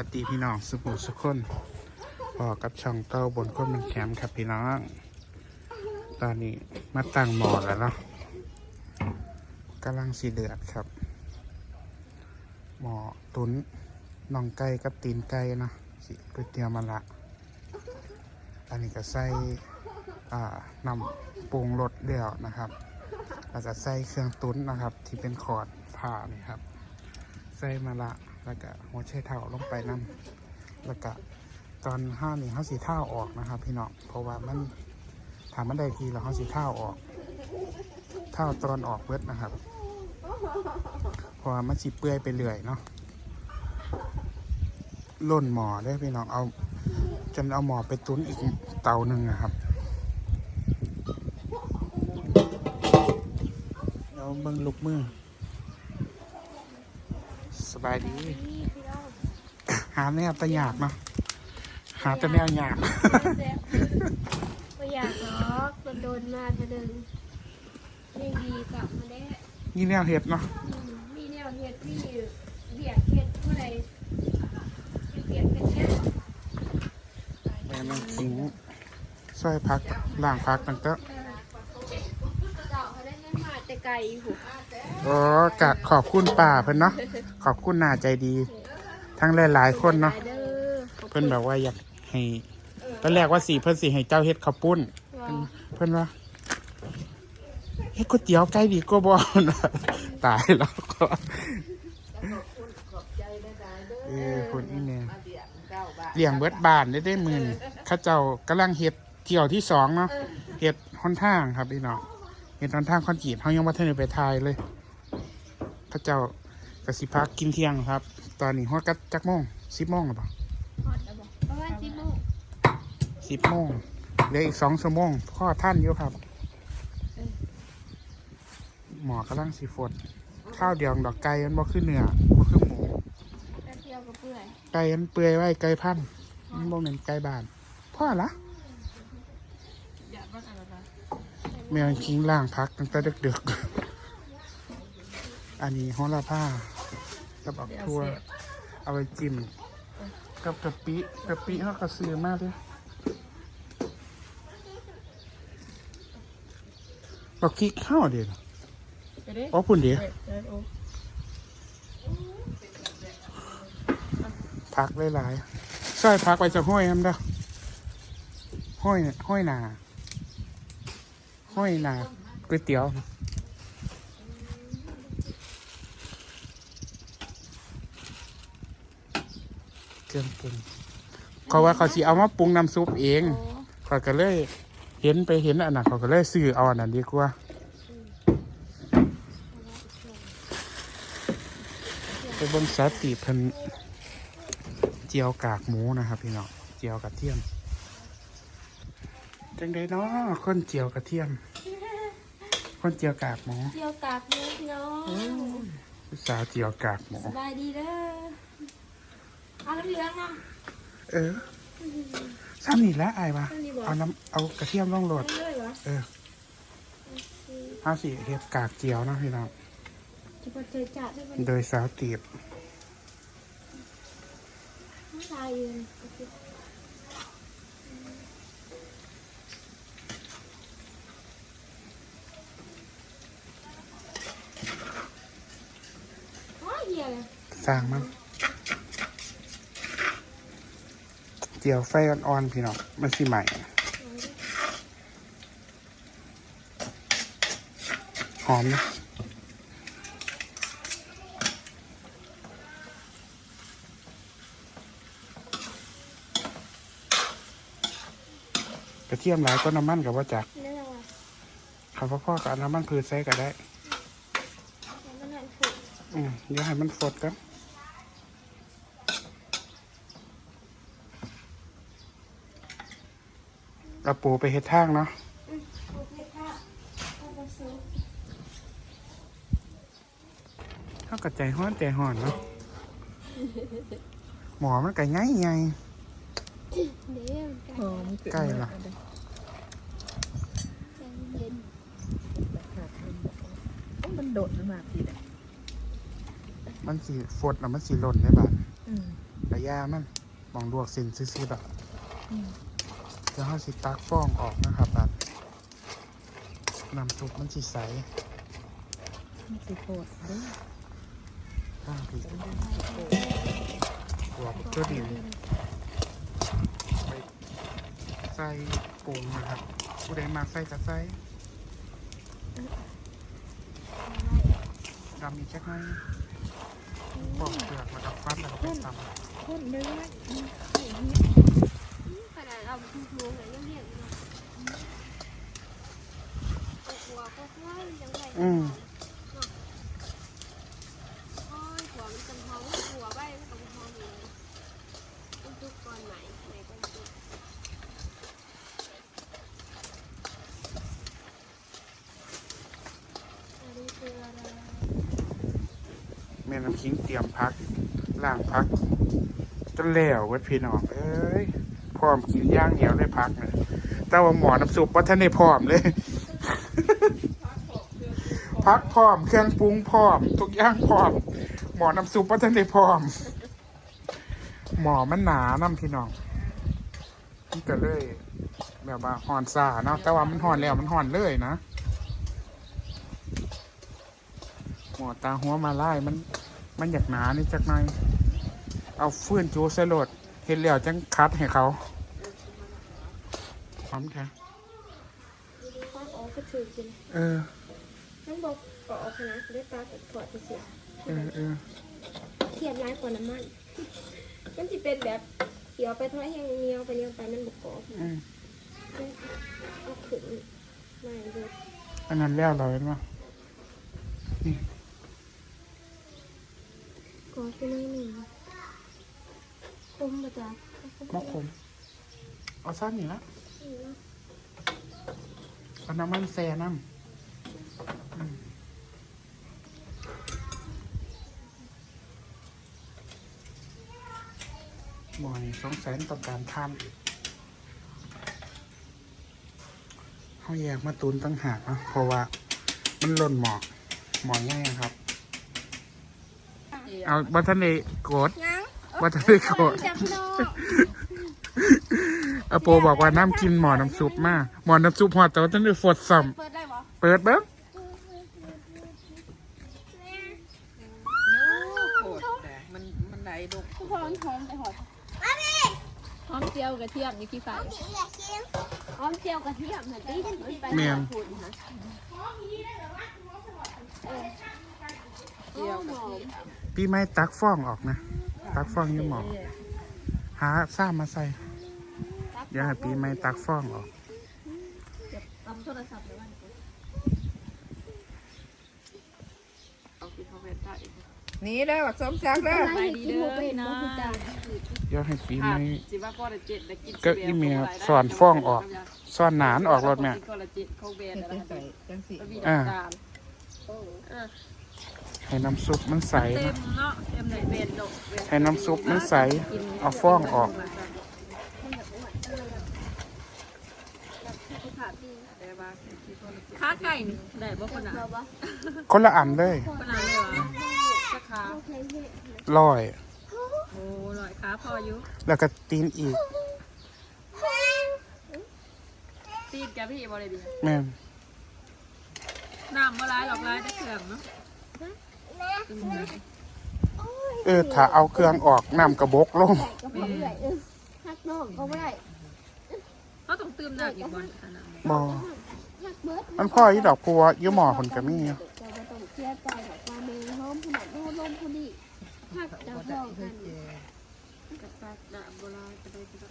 วัสดีพี่น้องสุภูสุขคนพอกับช่องเต้าบนก้นมันแคมครับพี่น้อง ตอนนี้มาตั้งหมอแล้วเนาะกำลังสีเดือดครับ หมอตุนน่องไก่กับตีนไก่เนาะสิก๋วยเตี๋ยวมะละอันนี้ก็ใส่อ่านำปรุงรสเดี่ยวนะครับเราจะใส่เครื่องตุ้นนะครับ ที่เป็นขอดผ่านี่ครับ ใส่มะละ แล้วก็หัวไชเท้าลงไปน้ำแล้วก็ตอนห้านี่เขาสีเท้าออกนะครับ พี่น้องเพราะว่ามันถามมันได้ทีแล้วเขาสีเท้าออกเท้าตอนออกเบิดนะครับเพราะว่ามันสีเปื่อยไปเรื่อยเนาะล่นหมอได้พี่น้องเอาจนเอาหมอไปตุ้นอีกเตาหนึ่งนะครับเอาเบิ่งลูกมือ บายดีนี่พี่น้องหาแนวแตะยากเนาะหาแต่แนวยากไม่อยากหรอกมันโดนมาเธอหนึ่งยังดีกลับมาได้นี่แนวเห็ดเนาะอืมมีแนวเฮ็ดมีเบียดเฮ็ดผู้ใดเบียดเป็นแค่แม่มันขิงซอยพักล่างพักตั้งแต่ เจ้าเขาได้เงินมาแต่ ไกลหูโอ้กะขอบคุณป่าเพิ่นเนาะขอบคุณนาใจดี ทั้งหลายๆคนเนาะเด้อเพิ่นแบบว่าอยากให้ตอนแรกว่าสีเพิ่นสิให้เจ้าเฮ็ดข้าวปุ้นว้าวเพิ่นว่าเฮ็ดก๋วยเตี๋ยวไก่ดีกว่าบ่นะตายแล้วก็เออคนอีแม่เลี้ยงเบิดบ้านได้ได้หมื่นเข้าเจ้ากำลังเฮ็ดเที่ยวที่สองเนาะเฮ็ดหนทางครับพี่น้อง เฮ็ดหนทางคอนกรีตเฮายังบ่ทันได้ไปทายเลยเข้าเจ้ากสิพักกินเที่ยงครับ ตอนนี้ฮอดกัจักโมง10โมงหรือเปล่าฮอดแล้วบอกประมาณสิบโมง10โมงเหลืออีก2ชั่วโมงพ่อท่านอยู่ครับ หมอกำลังสิฝนข้าวเดียวดอกไก่มันบ่คือเนื้อบ่คือหมูแป๊บเดียวก็เปื่อยไก่มันเปื่อยไว้ไก่พันธุ์มันบ่เหมือนไก่บ้านพ่อละ อย่าบ้านอะไรนะ แมวคิงล่างพักตั้งแต่ดึกๆ อันนี้โหระพากับอักทั่วเอาไปจิ้มกับกะปิกะปิเขาก็ซื้อมากเลยเราคลิกข้าวเดียวไปเด้อ๋อพุ่นเดียวเด้อโอ้พักหลายๆซอยพักไปจะห้อยน้ำเด้อห้อยห้อยหนา ห้อยหนาก๋วยเตี๋ยวเครื่องปรุงเขาว่าเขาสิเอามาปรุงน้ำซุปเองโอ้เขาก็เลยเห็นไปเห็นอันนั้นเขาก็เลยซื้อเอาอันนั้นดีกว่าไปเบนสาติเพิ่นเจียวกากหมูนะครับพี่น้องเจียวกระเทียม จังไดเนาะคนเจียวกระเทียม คนเจียวกากหมูเที่ยวกากเนื้อพี่น้องผู้สาวเจียวกากหมูสบายดีเด้อเอาน้ำเหลืองเนาะเออซ้ำนี่แหล้วไอ้ปะซ้ำนี่บ่เอาน้ำเอากระเทียมล่องโหลดไม่เลยวะเออเอาสิเห็ดกากเจียวเนาะพี่น้องจะพอเจอจัดได้ไหมโดยสาวตีบไม่ตายเลยโอ้ย เหี้ยเลยสร้างมันเจียวไฟอ่อนๆพี่น้องมันสิใหม่ หอมนะกระเทียมหลายก็น้ำมันกับว่าจักนี่แหละว่ะคำว่าพ่อกับน้ำมันพืชใส่ก็ได้ แล้วมันนั่นถูก อืมเดี๋ยวให้มันสดกันเอาปูไปเฮ็ดทางเนาะเคค่ะเอากับใจห้อนใจห่อนเนาะหมอมันไก็ง่ายไงหอมใกล้ละมันโดดมากทีเดียว มันสีฟดแล้วมันสีหล่นได้บ้านอืมไประยามันมองลวกสินซื่อๆแบบเดี๋ยวเขาสิตักฟองออกนะครับแบบน้ำซุปมันสิใสมันสิโคตรเด้อข้างผิดหัวตัวดินไปใส่ปรุงนะครับผู้ใดมาใส่ก็ใส่ดำอีกแค่ไหนอย ปอกเปลือกแล้วก็ฟันแล้วก็ไปตำคนเนื้อขนาดเอาทุกๆเลยยังเห็นอยู่เนาะหัวก็ว่ายังไงอืมโอ้ยหัวมันจำเขาหัวใบมันกับหัวหมูต้องทุกตอนไหนไหนก่อนทุกอันนี้คืออะไร แม่น้ำคิงเตรียมพักล่างพักจนแล้วเวัดพี่น้องเอ้ยพร้อมกินย่างเหนียวได้พักเลยแต่ว่าหมอน้ำซุปว่าท่านได้พร้อมเลย พักพร้อมเครื่องปรุงพร้อม ทุกอย่างพร้อม หมอน้ำซุปว่าท่านได้พร้อม หมอมันหนาน้ำพี่น้องนี่ก็เลยแบบว่าหอนซาเนาะแต่ว่ามันหอนแล้วมันหอนเลยนะหมอตาหัวมาไล่มัน มันอยากหนานี่จักหน่อย เอาฟื้นจูใส่โหลดเห็นแล้วจังคัดให้เขาพร้อมค่ะข้าวออกก็ถือกินเออน้องบอกก็ออกคณะได้ปลากับถั่วที่เสียเออเออเทียมร้ายกว่าน้ำมันมันจะเป็นแบบเขียวไปทอดแห้งเหนียวไปเหนียวไปมันบกกรอบอืมเอาขึ้นไม่ดูอันนั้นแล้วเราเห็นปะกรอบไปหน่ อยหนึ่งคมมาจากมะขมเอาสั้นนี่ละเอาน้ำมันแซ่น้ำอืมหมอนี่สงสัยต่อการทำเขาแยกมาตุนตั้งหากนะเพราะว่ามันหล่นหมอกหมอกง่ายครับ เอาบัทันเดโกดยังบัทันเดโกดจับพี่น้องอาโปบอกว่าน้ำกินหมอน้ำซุปมาหมอน้ำซุปหอดแต่ว่าท่านได้ฟดซ้ำเปิดได้ปะเปิดเบิ้งโคตรแต่มันมันไหลดกหอมหอมไปหอมหอมเจียวกระเทียมอยู่ที่ไฟหอมเจียวกระเทียมเหมือนที่ไปแมนพูดนะเจียวกระเทียม พี่ไม่ตักฟองออกนะ ตักฟองอยี่หมอหาซ่ามาใส่อย่าให้ปีไม่ตักฟองออกทำโทรศัพท์เลยวันเอาที่เขาเวทได้นี่เด้อบักสมศักดิ์เด้อไปดีเด้อเป็นบ่คือกันอย่าให้ปีค่ะไม่สิว่าพ่อได้เจ็ดได้กินก็อีเมลสอนฟ้องออกซ่อนหนานออกรถแม่ก็ละเจ็ดเขาเวทอะไรใส่จังสิอ่าอ่า ให้น้ำซุปมันใสเต็นะมเนาะเต็มไหนเวทดกเวทให้น้ำซุปมันใส เอาฟองออกแต่ว่าขาไก่นี่ได้บ่คนน่ะเราบ่คนละอันเลยคนน่ะเลยวะสักขาโอเคพี่ลอย โอ้ลอยขาพออยู่แล้วก็ตีนอีก ตีนแกพี่บ่ได้ดีแม่นน้ำบ่ร้ายหรอกร้ายแต่เครื่องเนาะ เออถ้าเอาเครื่องออกน้ำกระบกลงใส่กระเป๋าใหญ่เออหักน้องก็ไม่ได้เขาต้องตื่มน้ำอีกบ่ขนาดนั้นบอหักเบิดมันพ่อยี่ดอกพัวยี่หมอคนก็มีอยู่เจ้าบ่ต้องเสียใจหรอกมาเมงหอมขนาดโน้ลมพอดีหักเจ้าพ่อกันกับตาน้ำบ่ร้ายก็ได้ก็ได้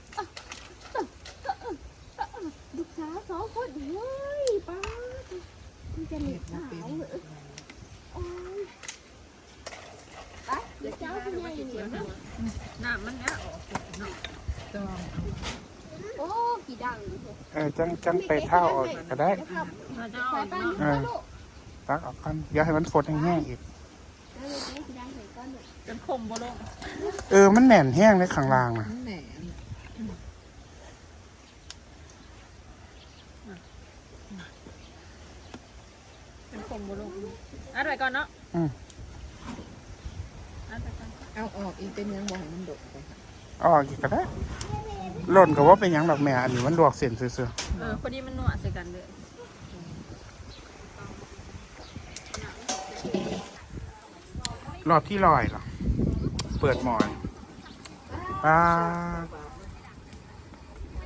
ลูกสาวสองคนเฮ้ยป้ามันจะหนีสาวเหรอโอ้ยไปเดี๋ยวเจ้าคุณยาย นี่น้ำมันเนี้ยออกเนาะโอ้กี่ดังเลยเออจังจังไปเท่าออกก็ได้มันจะใส่อ่อนป้าเนาะนี่นะลูกตักออกกันอย่าให้มันฟดแห้งๆอีกแล้วลูกนี่กี่ดังใส่ก้อนหนึ่งจนคมบ่ลงเออมันแหน่นแห้งในข้างล่างนะแหน่จนคมบ่ลงอัดไว้ก่อนเนาะอืมอัดไว้ก่อน เอาออกอีกเป็นยังบ่ให้มันดกไปค่ะอ๋อกี่ก็ได้หล่นก็ว่าเป็นหยังดอกแม่อันนี้มันลวกเส้นซื่อเออพอดีมันหนวดใส่กันเลยๆรอบที่ลอยเหรอเปิดหมอนป้า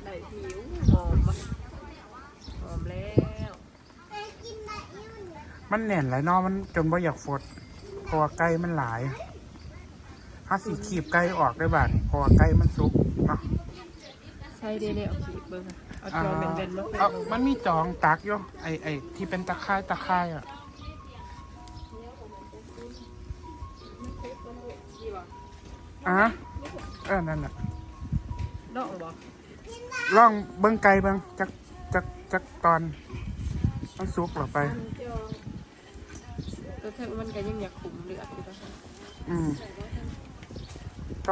ได้ผิวหอมปะหอมแล้วมันแน่นหลายเนอมันจนว่าอยากฟดเพราะว่าไก่มันหลาย ถ้าสีขีบไก่ออกได้บ้านเพราะว่าไก่มันสุกเนาะใช่เด้ๆเอาขีดเบิ้งค่ะเอาจอเบนๆมาเอามันมีจองตักอยู่ไอไอที่เป็นตะไคร้ตะไคร้อะอะเออนั่นแหละดอกบ่ลองเบิ้งไก่เบิ้งจักจักจักตอนมันสุกเหรอไปตัวเธอมันก็ยังอยากขุมเลือดอยู่ปะคะอืม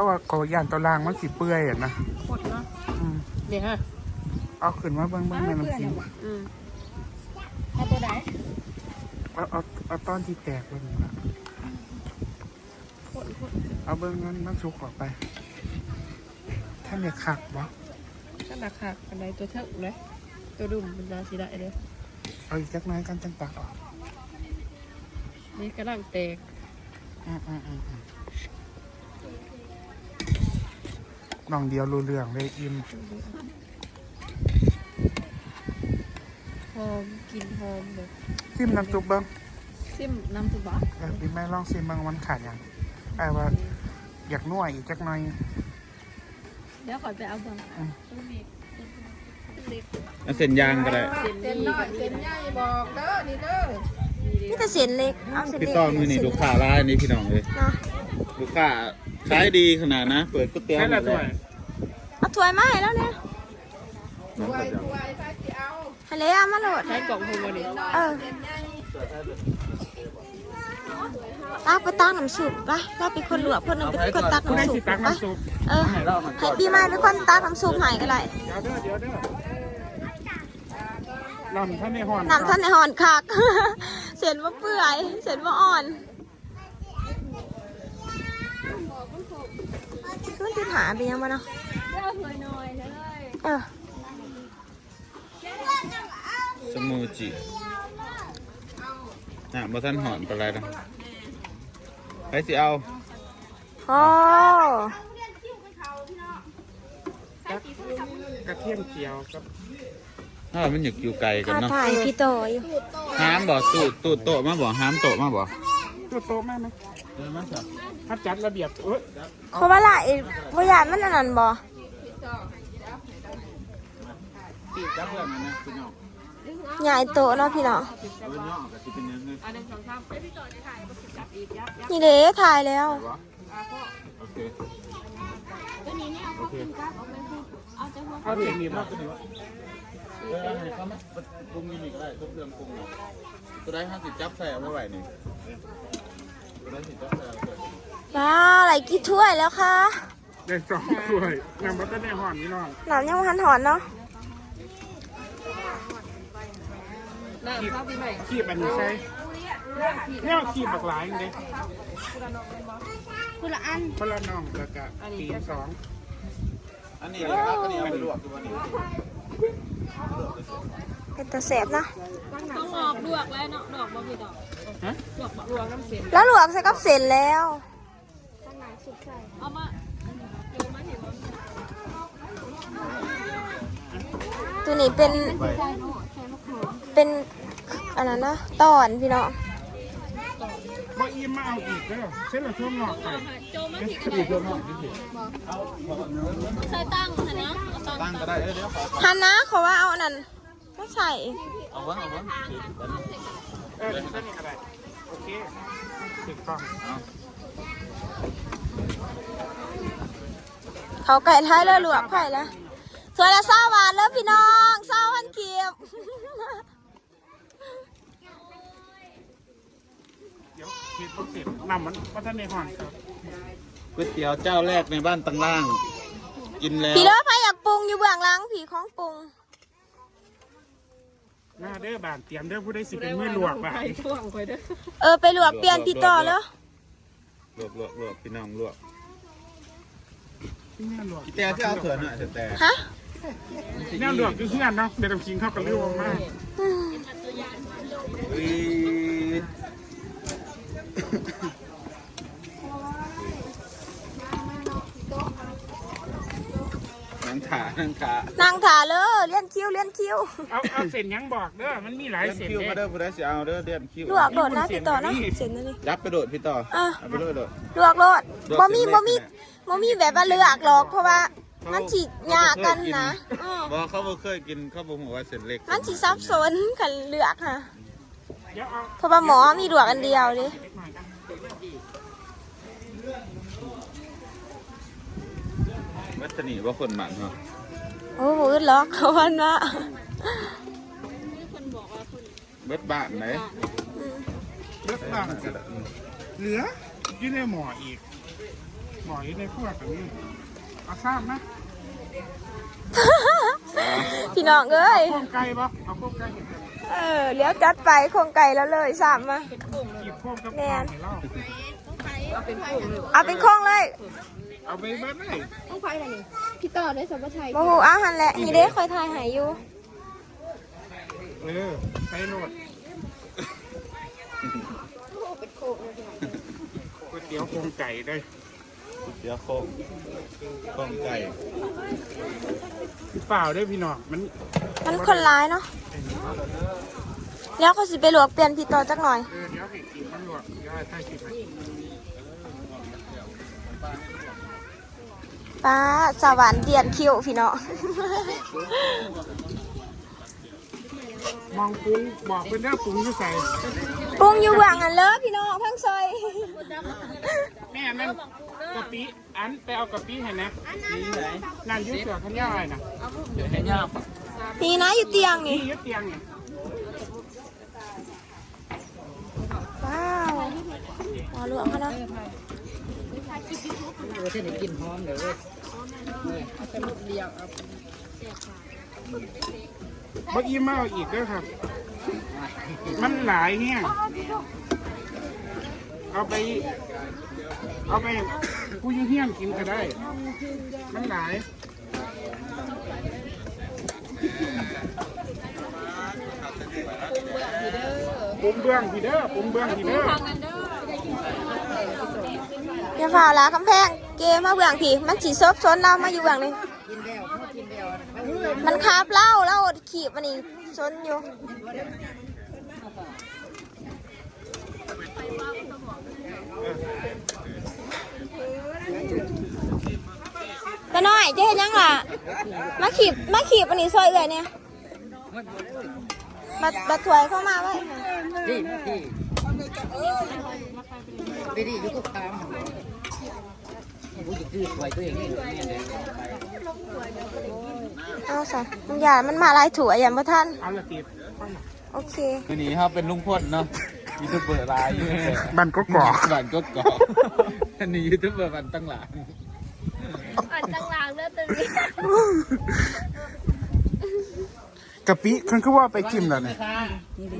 ก็ว่าโกย่านตัวล่างมันสีเปื่อยอะนะโคตรเนาะอืมเดี๋ยวฮะเอาขึ้นมาเบิ้งเบิ้งแม่น้ำจิ้มอืมเอาตัวไหนเอาเอาเอาตอนที่แตกเบิ้งละโคตรโคตรเอาเบิ้งนั้นมันสุกออกไปท่านเนี่ยคักวะขนาดขาดกันไดตัวเท่าเลยตัวดุ่มมันนาสีได้เลยเอาอีกจักหน้อยกันจังตักออกนี่กระลังแตกอืมอืมอืมอืม น้องเดียวรู้เรื่องเลยอิ่มหอมกลินหอมเลยซิมน้ำซุปเบิ้งซิมน้ำซุปบะเออพี่แม่ลองซิมเบิ้งมันขาดอย่างไอ้ว่าอยากนวดอีกจักหน่อยเดี๋ยวขอไปเอาบังอืมเอาเส้นยางก็ได้เส้นเส้นนี้น้อยกับเส้นใหญ่บอกเด้อนี่เด้อนี่แต่เส้นเล็กเอาเส้นพี่เล็กต้อมือนี่ลูกค้าร้านนี้พี่น้องเลยเนาะ ลูกค้า ขายดีขนาดนะ เปิดก๋วยเตี๋ยวใช่ละด้วยเอาถ้วยมาให้แล้วเนี่ยถวยถวยถ้าสิเอาทะเลเอามาโหลดใช้กล่องโฮมบริเออตักไปตักน้ำซุปไปเราเป็นคนหลวกคนหนึงเป็นคนตักผู้ได้น้ำซุสิปตักไปน้ำซุปเออให้พี่ไม้เป็นคนตักน้ำซุปให้ก็ได้เดี๋ยวเด้อเดี๋ยวเด้อน้ำท่านในห่อนน้ำท่านในหอนคัก เส้นว่าเปื่อย เส้นว่าอ่อนขึ้น ที่หาไปยังมาเนาะเออสมูจิน่ะบ่ทันหอนปานไรนะไปสิเอาโอ้กระเทียมเจียวกับถ้ามันอยากอยู่ไกลกันท้าเนาะทายพี่โตอยู่ห้ามบ่ตูดตูดโตะมาบ่ห้ามโตะมาบ่ตัวโตมากไหมเออมาสับ ถ้าจัดระเบียบเอ้ยเพราะว่าละไอ้บ่ยานมันอันนั้นบ่ตีจับเพื่อนมันนะพี่น้องใหญ่โตเนาะพี่เนาะเออเนาะก็สิเป็นยังไงอันหนึ่งสองสามไปพี่ต่อจะถ่ายมาสิจับอีกยับยับนี่เด้ถ่ายแล้วบ่โอเคเอาเสียงนี้มาเออให้เขามาปรุงนี่ก็ได้ทุกเรื่องปรุงเนาะตัวได้ห้าสิบจับใส่เอาไว้ไว้นี่ตั วได้สิจับใส่เอาไว้ว้าวไหลกี่ถ้วยแล้วคะได้สองถ้วยน้ำมันจะในห่อนนี่น้องหนามยังบ่ทันหอนเนาะน้ำข้าวพี่ใหม่ขีบอันนี้ใช่เนี่ยขีบบักหลายอย่างเด้คนละอันคนละน้องแล้วก็ปีนสองอันนี้นะครับอันนี้เอาไปลวกตัวนี้ เป็นตะแสบนะต้องออกลวกแล้วเนาะดอกบ่พี่ดอกฮะลวกบ่ลวกน้ำเส้นแล้วหลวกใส่กับเส้นแล้วเอามาตัวนี้เป็นเป็นอันนั้นนะตอนพี่เนาะบ่อิ่มมาเอาอีกเด้อเส้นละช่วงงอกไปโจมาเส้นผิดละช่วงงอกนี่สิใส่ตั้งค่ะเนาะเอาตั้งตั้งก็ได้เอ้ยเดี๋ยวขอฮันนะขอว่าเอาอันนั้น ไม่ใส่เอาวะเอาวะเออเส้นนี้ก็ได้โอเคถูกต้องเขาไก่ท้ายเลยหลวกไผ่ละถ้วยละเศร้าบาทแล้วพี่น้องเศร้าพันเกียบเดี๋ยวขีดบ่เสร็จน้ำมันมันจะในห่อนครับก๋วยเตี๋ยวเจ้าแรกในบ้านตังล่าง กินแล้ว พี่เลิฟใครอยากปรุงอยู่เบื้องหลังผีของปรุง หน้าเด้อบานเตรียมเด้อผู้ได้สิเป็นมือลวกบาไปนช่วงไปเด้อเออไปหลวกเปลี่ยนพี่ต่อแล้วปลวกลวกลวกพี่น้องลวกแม่หลวกพี่แต่ที่เอาเถื่อนอะแต่ฮะแม่หลวกคือเพื่อนเนาะเด็กกินข้าวกับเรื่องมาก นังขานังขานางถาเลยเลี้ยนคิ้วเลี้ยนคิ้วเอาเอาเส้นยังบอกเด้อมันมีหลายเดือนเส้นคิวมาเด้เด้อผู้ใดสิเอาเด้อเดือนคิวลวกโดดนะพี่ต่อนะเสร็จแล้วนี่ยับไปโดดพี่ต่ออะเอาไปโดดโดดลวกโลดลวกบ่มีเส้นเล็กบ่มีเนี่ยบ่มีแบบว่าเลือกหรอกเพราะว่ามันสิยากกันนะอือบอกเขาบ่เคยกินเขาบ่ฮู้ว่าเส้นเล็กมันสิซับซ้อนกันเลือกค่ะเดี๋ยวเอาเพราะว่าหมอมีลวกอันเดียวดิเล็กหน่อยกันวัฒนีว่าคนหมันเนาะ โอ้โหอึดหรอกเขาวันว่าเบิดบ้านไหนเลือกบ้างเหลืออยู่ในหมออีก หมออยู่ในพวกแบบนี้เอาทราบนะพี่น้องเอ้ยโครงไก่ปะเอาโครงไก่เห็นไหมเออเลี้ยวจัดไปโครงไก่แล้วเลยสามมากีบโครงกับแม่ข้าวนให้เราเอาเป็นโป่งเลยเอาเป็นโครงเลย เอาไปเบิดเลยต้องไปไหนนี่พี่ต่อได้สัมปชัยบ่ฮู้อาหันแหละนี่เด้คอยทายใหายอยู่เออไปโหลดก๋วยเตี๋ยวโครงไก่ได้ยเดี๋ยวโค้งโค้งไก่เปล่าได้อพี่น้องมันมันคนร้ายเนาะแล้วเขาสิไปลวกเปลี่ยนพี่ต่อจักหน่อย เออเดี๋ยวให้กินมันลวกเดี๋ยวให้ใส่กินให้ ป้าสวรรค์เดียนคิวพี่น้องมองปรุงบอกเป็นเด้อปรุงที่ใส่ปรุงอยู่เบื้องอันเลยพี่น้องทั้งซอยแม่นั่นกะปิอันไปเอากะปิให้นะนี่ไหนนั่นอยุ่เสือขันย่าอะไรนะนี่นะอยู่เตียงนี่นี่อยึดเตียงเนี่ยว้าวหมอหลวงเขาเนาะ เราจะได้กินหอมเลยเว้ยเอาแต่ลูกเดียวเอาบ่อิ่มมาเอาอีกด้อครับ มันหลายแห้งเอาไป เอาไปผู้ยุ่งเฮี้ยงกินก็ได้ มันหลายปุ้มเบื้องพี่เด้อปุ้มเบื้องพี่เด้ออ ย่าฝ่าละกำแพง เกมมาเบื้องพี่มันสีซบซ้นเรามาอยู่เบื้องนี่กินแล้วเล้วมันคาบเหล่าเล่าขีบมันนี่ซนอยู่ก็น้อยจะเห็นยังล่ะ มาขีบมาขีบอันนี้ซอยเอื่อยเนี่ยบัดบัดถวยเข้ามาไว้ค่ะพี่พี่พี่ดีอยู่ทุกทางผู้งคือสวยตัวเองนี่แม่ เลยเอาสิมันอย่ามันมาหลายถั่วอย่ามาท่านเอาละติดโอเคคือนี้ครับเป็นลุงพลเนาะยูทูบเบอร์รายอยู่บันก็ก่อบันก็กอกอันนี้ยูทูบเบอร์บันตั้งหลายอ่านจังหลังเลือดตึงกะปิคันคือว่าไปจิ้มแล้วเนี่ย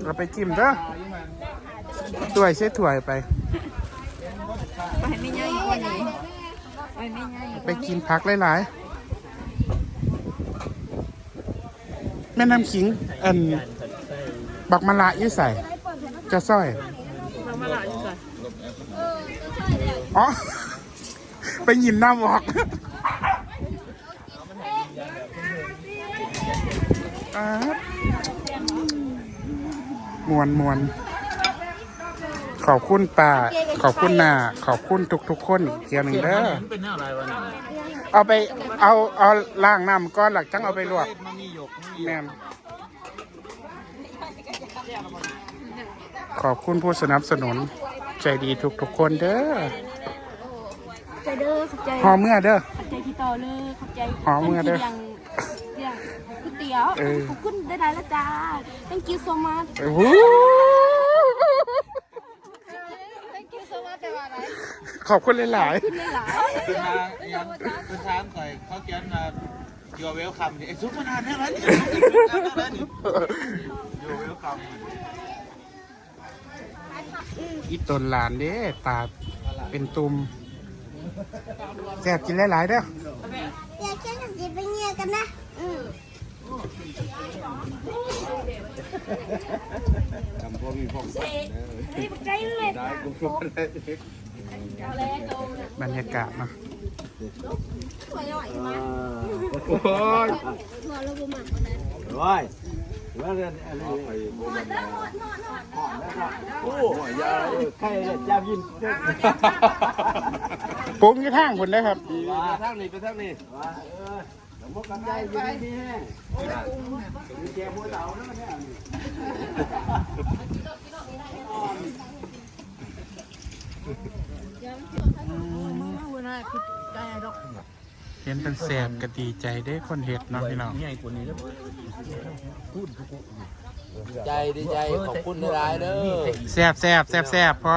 เราไปจิ้มเด้อถ้วยใช้ถ้วยไปไปไม่ง่ายกว่านี้ ไปไม่ง่ายไปกินพักหลายๆ แม่น้ำขิงอันบักมะละอยี่ใส่ จะซ้อยบักมะละยี่ใส่อ๋อ ไปหยินน้ำออกอ่ามวนมวน ขอบคุณป้า ขอบคุณนาขอบคุณทุกๆคนอีกเทียหนึ่งเด้อมันเป็นแนวอะไรวะเนี่ยเอาไปเอาเอาล้างน้ำก้อนหลักจังเอาไปลวกมันมีหยกมันมีแม่นขอบคุณผู้สนับสนุน ใจดีทุกทุกๆคนเด้อใจเด้อขอบใจหอเมื่อเด้อขอบใจพี่ต่อเลยขอบใจหอมมือเด้อที่ยังยังก๋วยเตี๋ยวเออขอบคุณได้ได้แล้วจ้า thank you so much โอ้โห thank you so much แต่ว่าอะไร ขอบคุณหลายไม่หลายเป็นทางยังเป็นทางคอยเขาเขียนมาโยเวลคัมนี่ไอ้ซุปมานานได้ไหมนี่โยเวลคัมๆอีตนหลานเด้ตาเป็นตุ่มแซ่บกินหลายๆเด้อ อยากแค่กับจีไปเงียกันนะ อืม จำพวกมีพวกได้กูพูดเลยบรรยากาศเนาะสวยหน่อยมาโอ้ยหัวเราบุมักนะร้อยแล้วเรื่องอะไรโบราณมาโอ้ยยาใครจะยินปรุงอยู่ทางคนได้อครับไปทางนี้ไปทางนี้ว่ มมติกันใจอยู่นี่แห้งมีแกบัวเต่านะเนี่ยเห็นเป็นแซ่บก็ดีใจได้อคนเห็ดเนาะพี่น้อง ใจดีใจขอบคุณหลายเด้อแซ่บแซ่บแซ่บแซ่บพอ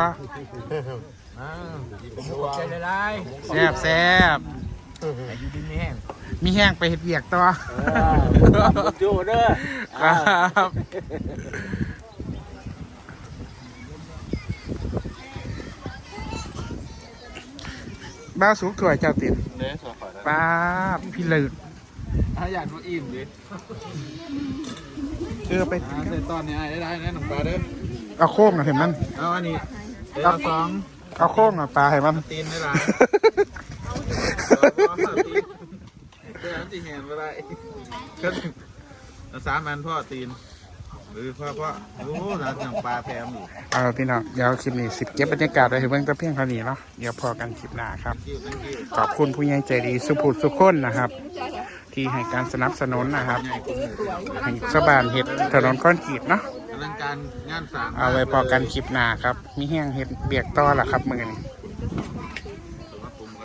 แซ่บแซ่บอยู่ดีนี่แห้ง มีแห้งไปเห็ดเบียกตัวจูเด้อครับบ้าวสูงถวยเจ้าติดเด้สอขอได้ป้าบพี่ลึกถ้าอยากดูอิ่มดิเออไปอ่าเสร็จตอนนี้ได้ได้นะหนุ่มปลาเด้อเอาโค้งอะเห็นมันเอาอันนี้เอาสองเอาโค้งอะปลาเห็นมันตีนได้หลายเดี๋ยวตีเห็นไปได้ก็เอาสามอันพ่อตีน หรือพ่อพ่อโอ้ร้านอย่างปลาแพมอีกเอาพี่น้องเดี๋ยวคลิปนี้สิบเก็บบรรยากาศไว้ให้เบิ่งแต่เพียงเท่านี้เนาะเดี๋ยวพอกันคลิปหน้าครับกิ้วตั้งกิ้วขอบคุณผู้ใหญ่ใจดีสุภูสุขคนนะครับ ที่ให้การสนับสนุนนะครับใหญ่กว่าหมู่ให้ชาวบ้านเห็ดถนนคอนกรีตเนาะอลังการงานสามเอาไว้พอกันคลิปหน้าครับ มีแห้งเห็ดเบียกต่อละครับมือนี้